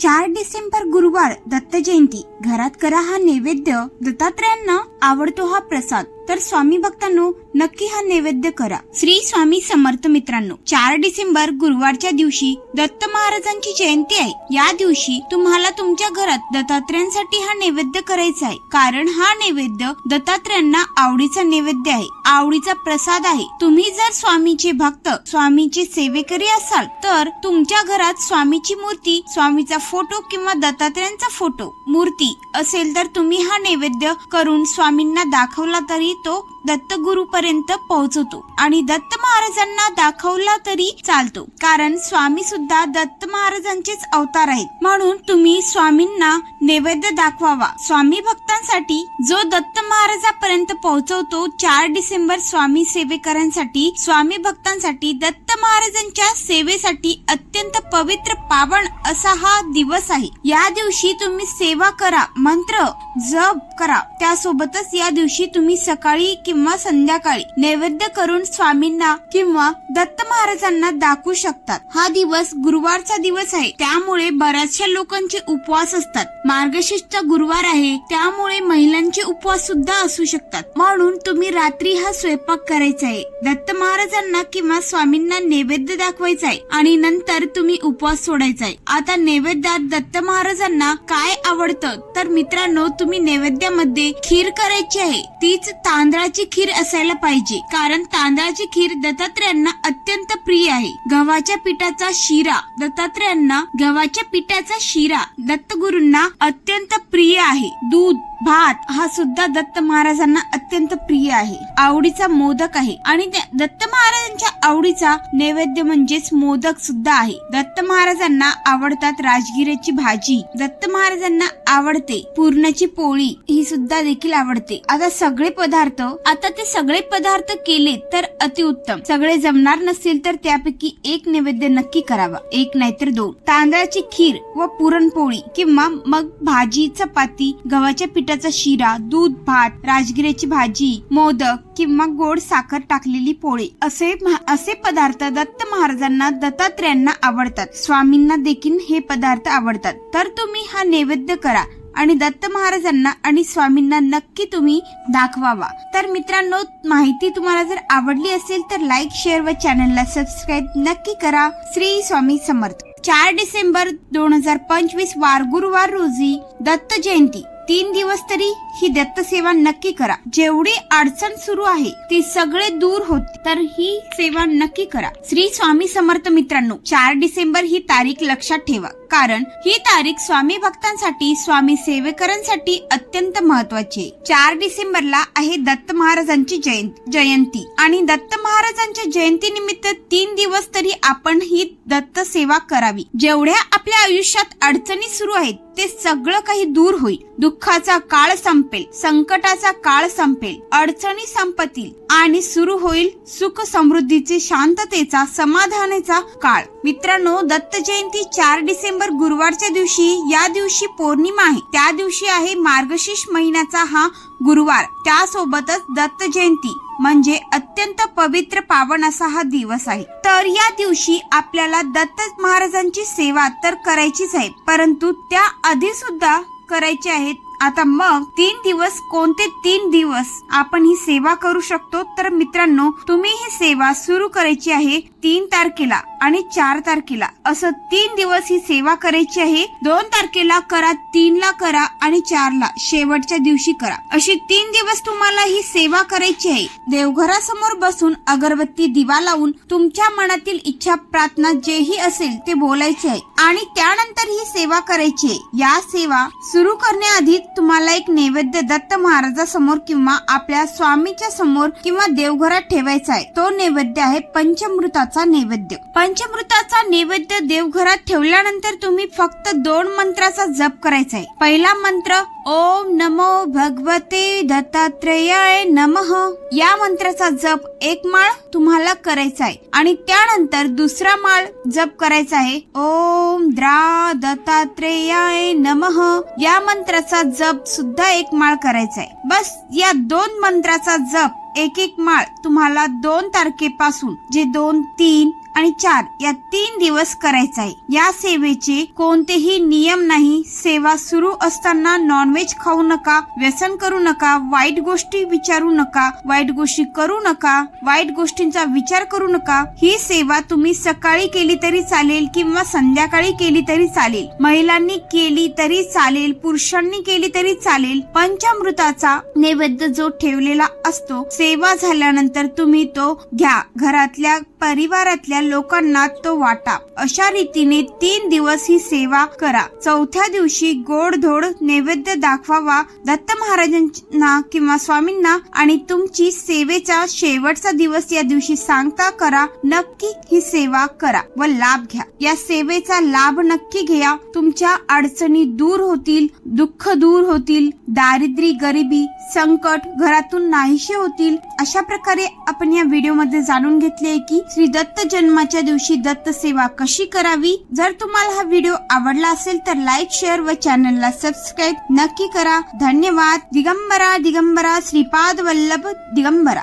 चार डिसेंबर गुरुवार दत्त जयंती. घरात करा हा नैवेद्य. दत्तात्रयांना आवडतो हा प्रसाद. तर स्वामी भक्तांनो नक्की हा नैवेद्य करा. श्री स्वामी समर्थ मित्रांनो चार डिसेंबर गुरुवारच्या दिवशी दत्त महाराजांची जयंती आहे. या दिवशी तुम्हाला तुमच्या घरात दत्तात्रयांसाठी हा नैवेद्य करायचा आहे. कारण हा नैवेद्य दत्तात्रयांना आवडीचा नैवेद्य आहे. आवडीचा प्रसाद आहे. तुम्ही जर स्वामीचे भक्त स्वामीचे सेवेकरी असाल तर तुमच्या घरात स्वामीची मूर्ती स्वामीचा फोटो किंवा दत्तात्रयांचा फोटो मूर्ती असेल तर तुम्ही हा नैवेद्य करून स्वामींना दाखवला तरी तो दत्तगुरु पर्यंत पोहोचतो आणि दत्त महाराजांना दाखवला तरी चालतो. कारण स्वामी सुद्धा दत्त महाराजांचेच अवतार आहेत. म्हणून तुम्ही स्वामींना नैवेद्य दाखवावा. स्वामी भक्तांसाठी जो दत्त महाराजापर्यंत पोहोचवतो चार डिसेंबर स्वामी सेवेकरांसाठी स्वामी भक्तांसाठी दत्त महाराजांच्या सेवेसाठी अत्यंत पवित्र पावन असा हा दिवस आहे. या दिवशी तुम्ही सेवा करा मंत्र जप करा. त्यासोबतच या दिवशी तुम्ही सकाळी किंवा संध्याकाळी नैवेद्य करून स्वामींना किंवा दत्त महाराजांना दाखवू शकतात. हा दिवस गुरुवारचा दिवस आहे. त्यामुळे बऱ्याचशा लोकांचे उपवास असतात. मार्गशीर्षचा गुरुवार आहे. त्यामुळे महिलांचे उपवास सुद्धा असू शकतात. म्हणून तुम्ही रात्री हा स्वयंपाक करायचा आहे. दत्त महाराजांना किंवा स्वामींना नैवेद्य दाखवायचा आहे. आणि नंतर तुम्ही उपवास सोडायचा आहे. आता नैवेद्य नैवेद्यात दत्त महाराजांना काय आवडतं? तर मित्रांनो तुम्ही नैवेद्यामध्ये खीर करायची आहे. तीच तांदळाची खीर असायला पाहिजे. कारण तांदळाची खीर दत्तात्रयांना अत्यंत प्रिय आहे. गव्हाच्या पिठाचा शिरा. दत्तात्रयांना गव्हाच्या पिठाचा शिरा दत्तगुरूंना अत्यंत प्रिय आहे. दूध भात हा सुद्धा दत्त महाराजांना अत्यंत प्रिय आहे. आवडीचा मोदक आहे. आणि त्या दत्त महाराजांच्या आवडीचा नैवेद्य म्हणजेच मोदक सुद्धा आहे. दत्त महाराजांना आवडतात राजगिऱ्याची भाजी. दत्त महाराजांना आवडते. पूर्णाची पोळी ही सुद्धा देखील आवडते. आता सगळे पदार्थ आता ते सगळे पदार्थ केले तर अतिउत्तम. सगळे जमणार नसतील तर त्यापैकी एक नैवेद्य नक्की करावा. एक नाहीतर दोन. तांदळाची खीर व पुरणपोळी किंवा मग भाजी चपाती गव्हाच्या पिठाचा शिरा दूध भात राजगिऱ्याची भाजी मोदक किंवा गोड साखर टाकलेली पोळी असे महा- असे पदार्थ दत्त महाराजांना दत्तात्रयांना आवडतात. स्वामींना देखील हे पदार्थ आवडतात. तर तुम्ही हा नैवेद्य करा आणि दत्त महाराजांना आणि स्वामींना नक्की तुम्ही दाखवावा. तर मित्रांनो माहिती तुम्हाला जर आवडली असेल तर लाईक शेअर व चॅनलला सबस्क्राईब नक्की करा. श्री स्वामी समर्थ. चार डिसेंबर दोन हजार पंचवीस वार गुरुवार रोजी दत्त जयंती. तीन दिवस तरी ही दत्तसेवा नक्की करा. जेवढी अडचण सुरू आहे ती सगळे दूर होते तर ही सेवा नक्की करा. श्री स्वामी समर्थ मित्रांनो चार डिसेंबर ही तारीख लक्षात ठेवा. कारण ही तारीख स्वामी भक्तांसाठी स्वामी सेवेकरांसाठी अत्यंत महत्वाची आहे. चार डिसेंबरला आहे दत्त महाराजांची जयंती जयंती. आणि दत्त महाराजांच्या जयंती निमित्त तीन दिवस तरी आपण ही दत्त सेवा करावी. जेवढ्या आपल्या आयुष्यात अडचणी सुरू आहेत ते सगळं काही दूर होईल. दुःखाचा काळ संप संपेल. संकटाचा काळ संपेल. अडचणी संपतील आणि सुरू होईल सुख समृद्धीचे शांततेचा समाधानाचा काळ. मित्रांनो दत्त जयंती चार डिसेंबर गुरुवारच्या दिवशी या दिवशी पौर्णिमा आहे. त्या दिवशी आहे मार्गशीर्ष महिन्याचा हा गुरुवार. त्यासोबतच दत्त जयंती म्हणजे अत्यंत पवित्र पावन असा हा दिवस आहे. तर या दिवशी आपल्याला दत्त महाराजांची सेवा तर करायचीच आहे परंतु त्या आधी सुद्धा करायचे आहेत आता मग तीन दिवस कोणते तीन दिवस आपण ही सेवा करू शकतो? तर मित्रांनो तुम्ही ही सेवा सुरू करायची आहे तीन तारखेला आणि चार तारखेला. असं तीन दिवस ही सेवा करायची आहे. दोन तारखेला करा तीन ला करा आणि चार ला शेवटच्या दिवशी करा. अशी तीन दिवस तुम्हाला ही सेवा करायची आहे. देवघरासमोर बसून अगरबत्ती दिवा लावून तुमच्या मनातील इच्छा प्रार्थना जेही असेल ते बोलायचे आहे. आणि त्यानंतर ही सेवा करायची आहे. या सेवा सुरू करण्याआधी तुम्हाला एक नैवेद्य दत्त महाराजासमोर किंवा आपल्या स्वामीच्या समोर किंवा देवघरात ठेवायचा आहे. तो नैवेद्य आहे पंचमृताचा नैवेद्य. पंचमृताचा नैवेद्य देवघरात ठेवल्यानंतर तुम्ही फक्त दोन मंत्राचा जप करायचा आहे. पहिला मंत्र ओम नमो भगवते दत्तात्रेयाय नमः. या मंत्राचा जप एक माळ तुम्हाला करायचा आहे. आणि त्यानंतर दुसरा माळ जप करायचा आहे. ओम द्रा दत्तात्रेयाय नमः. या मंत्राचा जप सुद्धा एक माळ करायचा आहे. बस या दोन मंत्राचा जप एक एक माळ तुम्हाला दोन तारखेपासून जे दोन तीन आणि चार या तीन दिवस करायचा आहे या सेवेचे कोणतेही नियम नाही. सेवा सुरू असताना नॉनव्हेज खाऊ नका व्यसन करू नका वाईट गोष्टी विचारू नका वाईट गोष्टी करू नका वाईट गोष्टींचा विचार करू नका. ही सेवा तुम्ही सकाळी केली तरी चालेल किंवा संध्याकाळी केली तरी चालेल. महिलांनी केली तरी चालेल पुरुषांनी केली तरी चालेल पंचामृताचा नैवेद्य जो ठेवलेला असतो सेवा झाल्यानंतर तुम्ही तो घ्या. घरातल्या परिवारातल्या लोकांना तो वाटा. अशा रीतीने तीन दिवस ही सेवा करा. चौथ्या दिवशी गोडधोड नैवेद्य दाखवावा. दत्त महाराजांना किंवा स्वामींना आणि तुमची सेवेचा शेवटचा दिवस या दिवशी सांगता करा. नक्की ही सेवा करा व लाभ घ्या. या सेवेचा लाभ नक्की घ्या. तुमच्या अडचणी दूर होतील दुःख दूर होतील दारिद्र्य गरिबी संकट घरातून नाहीसे होतील अशा प्रकारे आपण या व्हिडिओमध्ये जाणून घेतले की श्री दत्त जन्माच्या दिवशी दत्त सेवा कशी करावी? जर तुम्हाला हा व्हिडिओ आवडला असेल तर लाईक शेअर व चॅनलला सबस्क्राईब नक्की करा. धन्यवाद. दिगंबरा दिगंबरा श्रीपाद वल्लभ दिगंबरा.